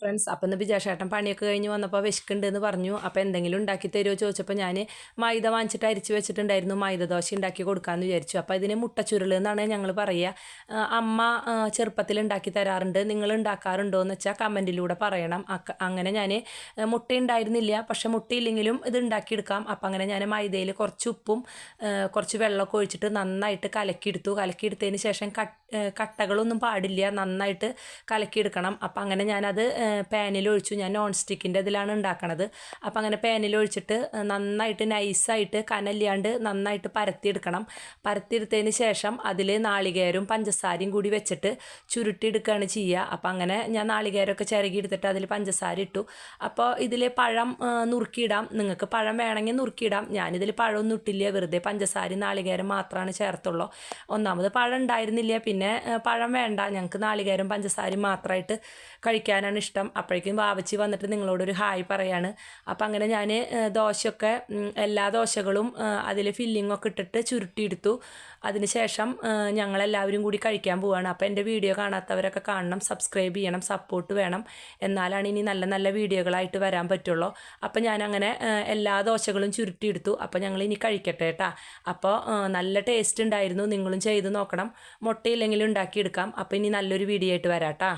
Friends അപ്പം ഇന്ന് ബിജാഷേട്ടൻ പണിയൊക്കെ കഴിഞ്ഞ് വന്നപ്പോൾ വിശക്കുണ്ട് എന്ന് പറഞ്ഞു. അപ്പോൾ എന്തെങ്കിലും ഉണ്ടാക്കി തരുമോ ചോദിച്ചപ്പോൾ ഞാൻ മൈദ വാങ്ങിച്ചിട്ട് അരിച്ച് വെച്ചിട്ടുണ്ടായിരുന്നു. മൈദ ദോശ ഉണ്ടാക്കി കൊടുക്കാമെന്ന് വിചാരിച്ചു. അപ്പോൾ ഇതിന് മുട്ടച്ചുരുൾ എന്നാണ് ഞങ്ങൾ പറയുക അമ്മ ചെറുപ്പത്തിൽ ഉണ്ടാക്കി തരാറുണ്ട്. നിങ്ങൾ ഉണ്ടാക്കാറുണ്ടോ എന്ന് വെച്ചാൽ കമന്റിലൂടെ പറയണം. അങ്ങനെ ഞാൻ മുട്ട ഉണ്ടായിരുന്നില്ല പക്ഷേ മുട്ടയില്ലെങ്കിലും ഇത് ഉണ്ടാക്കിയെടുക്കാം അപ്പം അങ്ങനെ ഞാൻ മൈദയിൽ കുറച്ച് ഉപ്പും കുറച്ച് വെള്ളമൊക്കെ ഒഴിച്ചിട്ട് നന്നായിട്ട് കലക്കിയെടുത്തു. കലക്കിയെടുത്തതിന് ശേഷം കട്ടകളൊന്നും പാടില്ല. നന്നായിട്ട് കലക്കിയെടുക്കണം. അപ്പം അങ്ങനെ ഞാനത് പാനിൽ ഒഴിച്ചു ഞാൻ നോൺ സ്റ്റിക്കിന്റെ ഇതിലാണ് ഉണ്ടാക്കണത്. അപ്പോൾ അങ്ങനെ പാനിൽ ഒഴിച്ചിട്ട് നന്നായിട്ട് നൈസായിട്ട് കനല്ലാണ്ട് നന്നായിട്ട് പരത്തിയെടുക്കണം. പരത്തിയെടുത്തതിന് ശേഷം അതിൽ നാളികേരവും പഞ്ചസാരയും കൂടി വെച്ചിട്ട് ചുരുട്ടിയെടുക്കുകയാണ് ചെയ്യുക. അപ്പോൾ അങ്ങനെ ഞാൻ നാളികേരമൊക്കെ ചിരകി എടുത്തിട്ട് അതിൽ പഞ്ചസാര ഇട്ടു. അപ്പോൾ ഇതിൽ പഴം നുറുക്കിയിടാം. നിങ്ങൾക്ക് പഴം വേണമെങ്കിൽ നുറുക്കിയിടാം. ഞാനിതിൽ പഴമൊന്നും ഇട്ടില്ല. വെറുതെ പഞ്ചസാരയും നാളികേരം മാത്രമാണ് ചേർത്തുള്ളൂ. ഒന്നാമത് പഴം ഉണ്ടായിരുന്നില്ല. പിന്നെ പഴം വേണ്ട. ഞങ്ങൾക്ക് നാളികേരം പഞ്ചസാരയും മാത്രമായിട്ട് കഴിക്കാനാണ് ഇഷ്ടം. അപ്പോഴേക്കും വാവച്ചി വന്നിട്ട് നിങ്ങളോടൊരു ഹായ് പറയാണ്. അപ്പം അങ്ങനെ ഞാൻ ദോശയൊക്കെ എല്ലാ ദോശകളും അതിൽ ഫില്ലിങ്ങൊക്കെ ഇട്ടിട്ട് ചുരുട്ടിയെടുത്തു. അതിനുശേഷം ശേഷം ഞങ്ങളെല്ലാവരും കൂടി കഴിക്കാൻ പോവുകയാണ് അപ്പോൾ എന്റെ വീഡിയോ കാണാത്തവരൊക്കെ കാണണം സബ്സ്ക്രൈബ് ചെയ്യണം സപ്പോർട്ട് വേണം. എന്നാലാണ് ഇനി നല്ല നല്ല വീഡിയോകളായിട്ട് വരാൻ പറ്റുള്ളൂ. അപ്പോൾ ഞാനങ്ങനെ എല്ലാ ദോശകളും ചുരുട്ടിയെടുത്തു. അപ്പോൾ ഞങ്ങൾ ഇനി കഴിക്കട്ടെ കേട്ടാ അപ്പോൾ നല്ല ടേസ്റ്റ് ഉണ്ടായിരുന്നു. നിങ്ങളും ചെയ്ത് നോക്കണം. മുട്ടയില്ലെങ്കിലും ഉണ്ടാക്കിയെടുക്കാം. അപ്പോൾ ഇനി നല്ലൊരു വീഡിയോ ആയിട്ട് വരാം കേട്ടാ